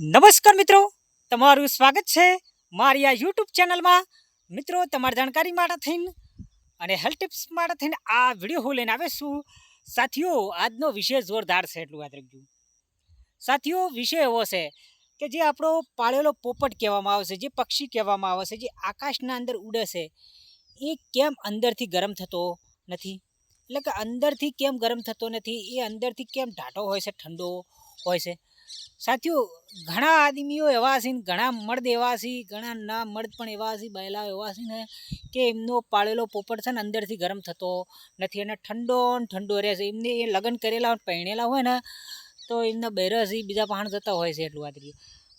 નમસ્કાર મિત્રો, તમારું સ્વાગત છે મારી આ યુટ્યુબ ચેનલમાં. મિત્રો, તમારી જાણકારી માટે થઈને અને હેલ્થ ટિપ્સ માટે થઈને આ વીડિયો હું લઈને આવે છું. સાથીઓ, આજનો વિષય જોરદાર છે, એટલું યાદ રાખજો. સાથીઓ, વિષય એવો છે કે જે આપણો પાળેલો પોપટ કહેવામાં આવે છે, જે પક્ષી કહેવામાં આવે છે, જે આકાશના અંદર ઉડે છે, એ કેમ અંદરથી ગરમ થતો નથી? એટલે કે અંદરથી કેમ ગરમ થતો નથી? એ અંદરથી કેમ ઢાટો હોય છે, ઠંડો હોય છે? સાથીઓ ઘણા આદમીઓ એવા છે ઘણા મર્દ એવા છે ઘણા ના મર્દ પણ એવા છે બહેલા એવા છે ને, કે એમનો પાળેલો પોપટ છે ને, અંદરથી ગરમ થતો નથી અને ઠંડો ને ઠંડો રહે છે. એમને એ લગ્ન કરેલા પહેણેલા હોય ને, તો એમના બહેરસી બીજા પહાણ જતા હોય છે એટલું વાત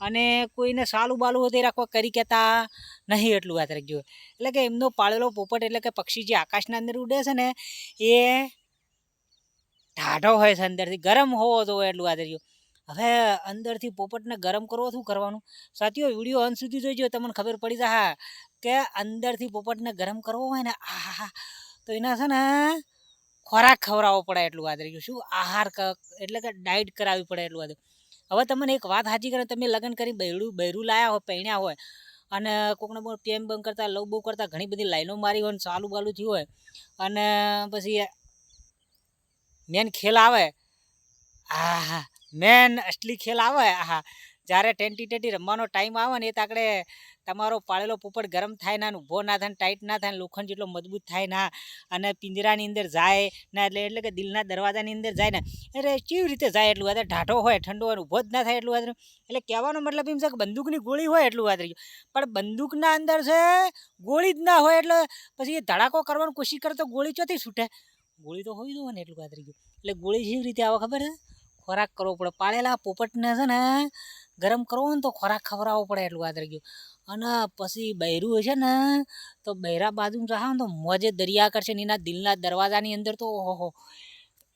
અને કોઈને સાલું બાલું હોય તે રાખવા કરી કહેતા નહીં એટલું વાત રાખજો એટલે કે એમનો પાળેલો પોપટ એટલે કે પક્ષી જે આકાશના અંદર ઉડે છે ને, એ ઢાઢો હોય છે અંદરથી, ગરમ હોવો તો એટલું વાત રહ્યું હવે અંદરથી પોપટને ગરમ કરવો શું કરવાનું? સાથીઓ, વીડિયો અંત સુધી જોઈજો, તમને ખબર પડી જશે કે અંદરથી પોપટને ગરમ કરવો હોય ને આહા તો એના છે ને, ખોરાક ખવડાવવો પડે એટલું વાત રહ્યું શું? આહાર એટલે કે ડાયટ કરાવવી પડે એટલું વાત હવે તમને એક વાત સાચી કરે તમે લગ્ન કરી બૈરું બૈરું લાયા હોય પહેણ્યા હોય, અને કોકને બહુ પ્રેમ બંગ કરતાં, લવ બહુ કરતાં, ઘણી બધી લાઈનો મારી હોય ને, ચાલુ બાલુ થયું હોય, અને પછી મેન ખેલ આવે. આહા મેન અસલી ખેલ આવે, આહા. જ્યારે ટેન્ટી ટેન્ટી રમવાનો ટાઈમ આવે ને એ તાકડે તમારો પાળેલો પોપટ ગરમ થાય ના ઊભો ના થાય ટાઈટ ના થાય લોખંડ જેટલો મજબૂત થાય ના અને પિંજરાની અંદર જાય ના એટલે એટલે કે દિલના દરવાજાની અંદર જાય ને એટલે કેવી રીતે જાય એટલું વાત ઢાઢો હોય, ઠંડો હોય ઊભો જ ના થાય એટલું વાત એટલે કહેવાનો મતલબ એમ છે કે બંદૂકની ગોળી હોય એટલું વાત રહ્યું પણ બંદૂકના અંદર છે ગોળી જ ના હોય એટલે પછી એ ધડાકો કરવાની કોશિશ કરે તો ગોળી ચોથી છૂટે. ગોળી તો હોવી જોઈએ ને એટલું વાત રહ્યું એટલે ગોળી જેવી રીતે આવે ખબર છે? ખોરાક કરવો પડે. પાળેલા પોપટને છે ને ગરમ કરવો ને તો ખોરાક ખવડાવવો પડે એટલું યાદ રાખજો અને પછી બૈરું છે ને તો બૈરા બાજુ ને તો મોજે દરિયા કરશે ને એના દિલના દરવાજાની અંદર તો ઓહો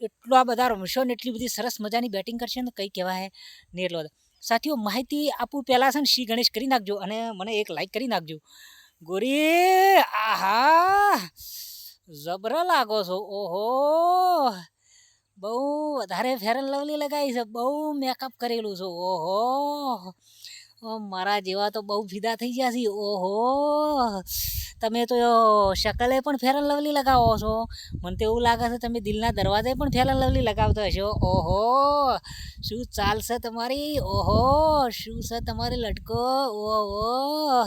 એટલા બધા રમશો ને એટલી બધી સરસ મજાની બેટિંગ કરશે ને કંઈ કહેવાય ને એટલો સાથીઓ, માહિતી આપું પહેલાં છે ને શ્રી ગણેશ કરી નાખજો અને મને એક લાઈક કરી નાખજો. ગોરી, આહા! જબરા લાગો છો. ઓહો! બહુ વધારે ફેર એન્ડ લવલી લગાવી છે, બહુ મેકઅપ કરેલું છે, ઓહો. મારા જેવા તો બહુ ફીદા થઈ ગયા છે, ઓહો. તમે તો શકલે પણ ફેર એન્ડ લવલી લગાવો છો. મને તો એવું લાગે છે, તમે દિલના દરવાજે પણ ફેર એન્ડ લવલી લગાવતા હશો, ઓહો. શું ચાલશે તમારી? ઓહો. શું છે તમારી લટકો? ઓહો.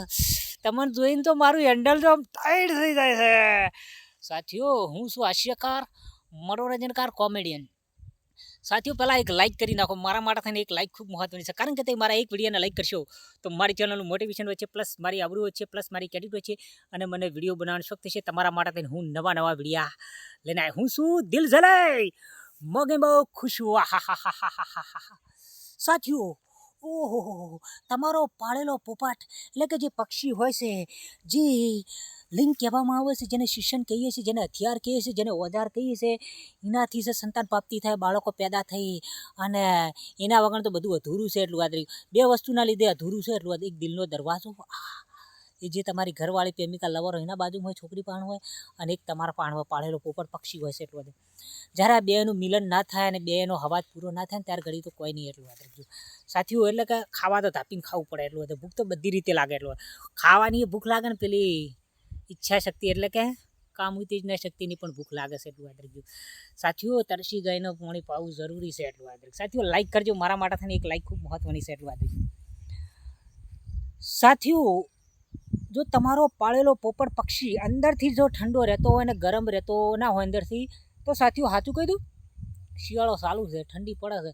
તમને જોઈને તો મારું હેન્ડલ તો ટાઈટ થઈ જાય છે. સાથીઓ, હું શું હાસ્યકાર? મનોરંજનકાર કોમેડિયન. સાથીઓ, પહેલાં એક લાઇક કરી નાખો. મારા માટે થઈને એક લાઇક ખૂબ મહત્વની છે. કારણ કે તે મારા એક વિડીયોને લાઇક કરશો, તો મારી ચેનલનું મોટિવેશન છે પ્લસ મારી આબરૂ હોય છે પ્લસ મારી ક્રેડિટ હોય છે અને મને વીડિયો બનાવવાનો શોખ છે તમારા માટે થઈને હું નવા નવા વિડીયા લઈને આવ્યો. હું શું દિલ જલાય મગે બહુ ખુશ હું હા હા હા હા હા હા હા સાથીઓ ઓહો તમારો પાળેલો પોપાટ એટલે કે જે પક્ષી હોય છે જે લિંગ કહેવામાં આવે છે જેને શિક્ષણ કહીએ છીએ જેને હથિયાર કહીએ છીએ જેને ઓજાર કહીએ છીએ એનાથી છે સંતાન પ્રાપ્તિ થાય બાળકો પેદા થઈ અને એના વગર તો બધું અધૂરું છે એટલું યાદ બે વસ્તુના લીધે અધૂરું છે એટલું એક દિલનો દરવાજો. આહ, એ જે તમારી ઘરવાળી પ્રેમિકા લવર હોય, એના બાજુમાં હોય છોકરી પાણ હોય અને એક તમારા પાણ હોય પાળેલો પોપટ પક્ષી હોય છે એટલું બધું જ્યારે આ બેનું મિલન ના થાય અને બેનો હવાજ પૂરો ના થાય ને ત્યારે ઘડી તો કોઈ નહીં એટલું વાત રાખજો. સાથીઓ, એટલે કે ખાવા તો ધાપીને ખાવું પડે એટલું બધું. ભૂખ તો બધી રીતે લાગે એટલું ખાવાની ભૂખ લાગે ને પેલી ઈચ્છા શક્તિ એટલે કે કામ ઉત્તેજના શક્તિની પણ ભૂખ લાગે છે એટલું યાદ રાખજો. સાથીઓ, તરસી ગાયનો પાણી પાવું જરૂરી છે એટલું યાદ રાખજો. સાથીઓ લાઈક કરજો. મારા માટે થઈને એક લાઈક ખૂબ મહત્વની છે એટલું યાદ રાખજો. સાથીઓ જો તમારો પાળેલો પોપટ પક્ષી અંદરથી જો ઠંડો રહેતો હોય અને ગરમ રહેતો ના હોય અંદરથી, તો સાથીઓ સાચું કહી દઉં? શિયાળો ચાલુ છે, ઠંડી પડે છે,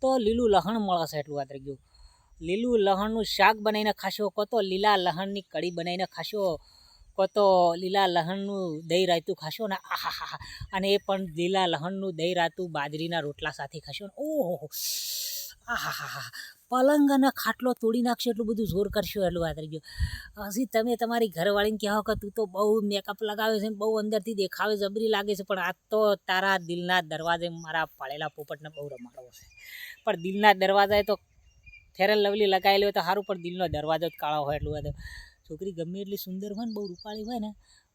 તો લીલું લહણ મળે છે એટલું યાદ રાખજો. લીલું લહણનું શાક બનાવીને ખાશો, કો તો લીલા લહણની કઢી બનાવીને ખાશો, કો તો લીલા લહણનું દહીં રાયતું ખાશો ને આહા અને એ પણ લીલા લહણનું દહીં રાયતું બાજરીના રોટલા સાથે ખાશો ને ઓહો પલંગ અને ખાટલો તોડી નાખશો એટલું બધું જોર કરશો એટલું વાત રહી ગયું હજી તમે તમારી ઘરવાળીને કહો કે તું તો બહુ મેકઅપ લગાવે છે ને બહુ અંદરથી દેખાવે, જબરી લાગે છે, પણ આ તો તારા દિલના દરવાજે મારા પાળેલા પોપટને બહુ રમાડવો છે. પણ દિલના દરવાજાએ તો ફેર લવલી લગાવેલી હોય તો સારું, પણ દિલનો દરવાજો જ કાળો હોય એટલું બધું છોકરી ગમે એટલી સુંદર હોય ને, બહુ રૂપાળી હોય ને,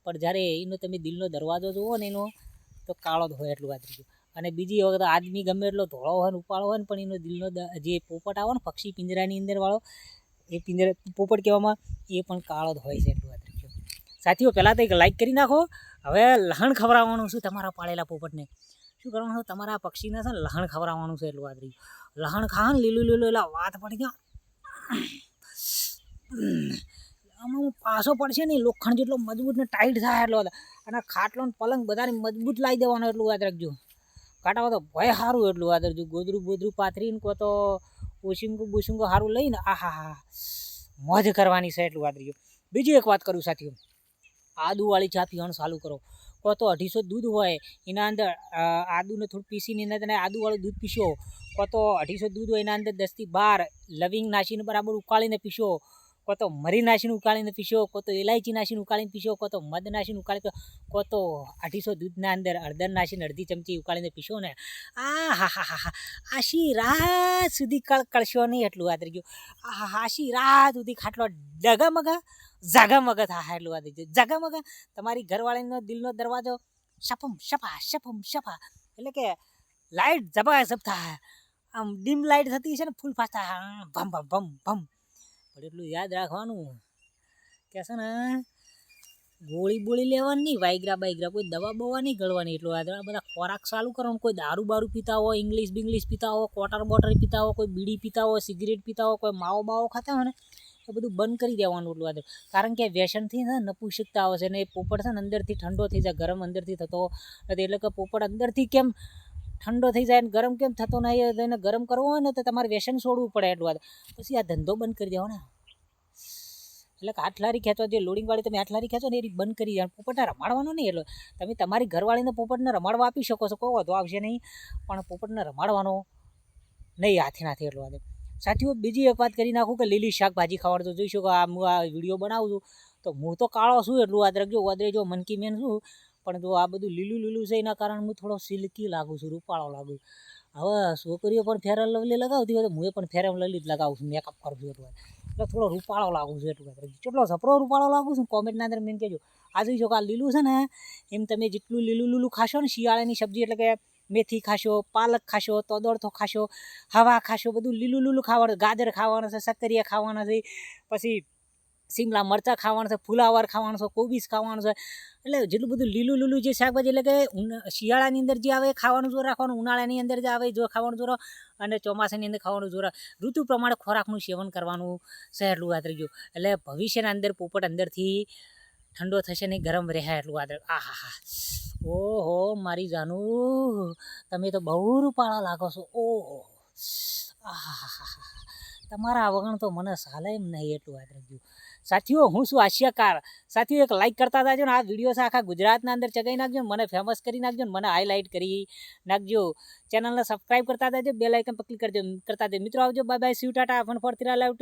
પણ જ્યારે એનો તમે દિલનો દરવાજો જુઓ ને એનો, તો કાળો જ હોય એટલું વાત અને બીજી વખત આદમી ગમે એટલો ધોળો હોય ને ઉપાળો હોય ને, પણ એનો દિલનો જે પોપટ આવે ને, પક્ષી પિંજરાની અંદર વાળો, એ પિંજરા, પોપટ કહેવામાં એ પણ કાળો જ હોય છે એટલું રાખજો. સાથીઓ, પહેલાં તો એક લાઈક કરી નાખો. હવે લહણ ખવડાવવાનું છે તમારા પાળેલા પોપટને. શું કરવાનું છે? તમારા પક્ષીને છે ને લહણ ખવડાવવાનું છે એટલું રહ્યું લહણ ખાવા ને લીલું લીલું, એટલે વાત પડી ગયા આમાં પાછો પડશે ને લોખંડ જેટલો મજબૂત ને ટાઈટ થાય એટલો અને ખાટલો ને પલંગ બધાને મજબૂત લાવી દેવાનો એટલું યાદ રાખજો. કાંટામાં તો ભય સારું એટલું આદર જો ગોદરું બોદરું પાથરીને કો તો ઓશિંગું બુશિંગું સારું લઈને આ હા મોજ કરવાની છે એટલું રાખજો બીજી એક વાત કરું સાથીઓ. આદુવાળી ચા પીવાનું ચાલુ કરો. કો તો અઢીસો દૂધ હોય, એના અંદર આદુને થોડું પીસીને એના તને આદુવાળું દૂધ પીશો. કો તો અઢીસો દૂધ હોય એના અંદર દસથી બાર લવિંગ નાસીને બરાબર ઉકાળીને પીશો. કો તો મરી નાશીને ઉકાળીને પીશો કો તો ઇલાયચી નાશીને ઉકાળીને પીશો કો તો મધ નાશીને ઉકાળી પીશો કો તો અઢીસો દૂધના અંદર અડદર નાશીને અડધી ચમચી ઉકાળીને પીશો ને, આ હા હા હા આશી રાત સુધી કળ કળશો નહીં એટલું વાત રહી ગયું આ હા આશી રાત સુધી ખાટલો ડગામગા જાગામગા હા એટલું વાત રહી ગયું જાગામગા તમારી ઘરવાળીનો દિલનો દરવાજો શપમ શપા શપમ શપા એટલે કે લાઇટ જબા જબ થાય. આમ ડીમ લાઇટ થતી છે ને ફૂલ ફાસ્ટ થાય. ભમ ભમ ભમ ભમ. પણ એટલું યાદ રાખવાનું કે છે ને, ગોળી બોળી લેવાની નહીં વાયગ્રા બાયગ્રા કોઈ દવા બવા નહીં ગળવાની. એટલું યાદ. આ બધા ખોરાક ચાલુ કરવાનું. કોઈ દારૂ બારૂ પીતા હોય, ઇંગ્લિશ બિંગ્લિશ પીતા હોય, કોટર બોટર પીતા હોય, કોઈ બીડી પીતા હોય, સિગરેટ પીતા હોય, કોઈ માવો બાવો ખાતા હોય ને, એ બધું બંધ કરી દેવાનું એટલું યાદ કારણ કે વ્યસનથી ને નપુંસકતા આવે છે ને, એ પોપટ છે ને, અંદરથી ઠંડો થઈ જાય, ગરમ અંદરથી થતો નથી એટલે કે પોપટ અંદરથી કેમ ઠંડો થઈ જાય ને ગરમ કેમ થતો નહીં એને ગરમ કરવો હોય ને તો તમારે વ્યસન છોડવું પડે એટલું પછી આ ધંધો બંધ કરી દેવાનો. એટલે કે આઠલારી ખેંચો, જે લોડિંગવાળી તમે આઠલારી ખેંચો ને એ બંધ કરી દેવાનું. પોપટને રમાડવાનો નહીં એટલો. તમે તમારી ઘરવાળીને પોપટને રમાડવા આપી શકો છો કહો તો આવશે નહીં. પણ પોપટને રમાડવાનો નહીં, હાથે નાથી એટલો વાત. સાથીઓ, બીજી એક વાત કરી નાખું કે લીલી શાકભાજી ખાવાનું તો જોઈ શકો આ હું આ વીડિયો બનાવું છું. તો હું તો કાળો છું એટલું વાત. રાખજો વાદરે જો, મનકી મેન છું પણ જો આ બધું લીલું લીલું છે, એના કારણે હું થોડો સિલ્કી લાગુ છું, રૂપાળો લાગુ હવે છોકરીઓ પણ ફેર લવલી લગાવતી હોય તો હું પણ ફેરમ લવલી જ લગાવું છું મેકઅપ કરું એટલું એટલે થોડો રૂપાળો લાગુ છું એટલું કેટલો સપરો રૂપાળો લાગુ છું કોમેન્ટના અંદર મેં કહેજો. આ જોઈ આ લીલું છે ને, એમ તમે જેટલું લીલું લીલું ખાશો ને, શિયાળાની સબ્જી એટલે કે મેથી ખાશો, પાલક ખાશો, તોદળથો ખાશો, હવા ખાશો, બધું લીલું લીલું ખાવાનું, ગાજર ખાવાનું છે, સક્કરિયા ખાવાના છે, પછી શિમલા મરચાં ખાવાનું છે, ફુલાવર ખાવાનું છે કોબીસ ખાવાનું છે. એટલે જેટલું બધું લીલું લીલું જે શાકભાજી, એટલે કે શિયાળાની અંદર જે આવે ખાવાનું જોર રાખવાનું, ઉનાળાની અંદર જે આવે જો ખાવાનું જોરો અને ચોમાસાની અંદર ખાવાનું જોર ઋતુ પ્રમાણે ખોરાકનું સેવન કરવાનું સહેલું યાદ રાખજો એટલે ભવિષ્યના અંદર પોપટ અંદરથી ઠંડો થશે નહીં ગરમ રહે એટલું રાખ આ હા હા. ઓહો, મારી જાનું, તમે તો બહુ રૂપાળા લાગો છો. ઓહો. આહાહાહા. તમારા વગણ તો મને સાલે એમ નહીં એટલું યાદ રાખજો. સાથીઓ, હું શું હાસ્યકાર. સાથીઓ, એક લાઈક કરતા જાજો ને આ વીડિયો આખા ગુજરાતના અંદર ચગાવી નાખજો મને ફેમસ કરી નાખજો ને મને હાઇલાઇટ કરી નાખજો. ચેનલને સબસ્ક્રાઈબ કરતા જાજો બે લાઇકન પર ક્લિક કરજો. કરતા જાજો મિત્રો, આવજો. બાય બાય સીવ ટાટા ફન ફોર તિરા લાઈવ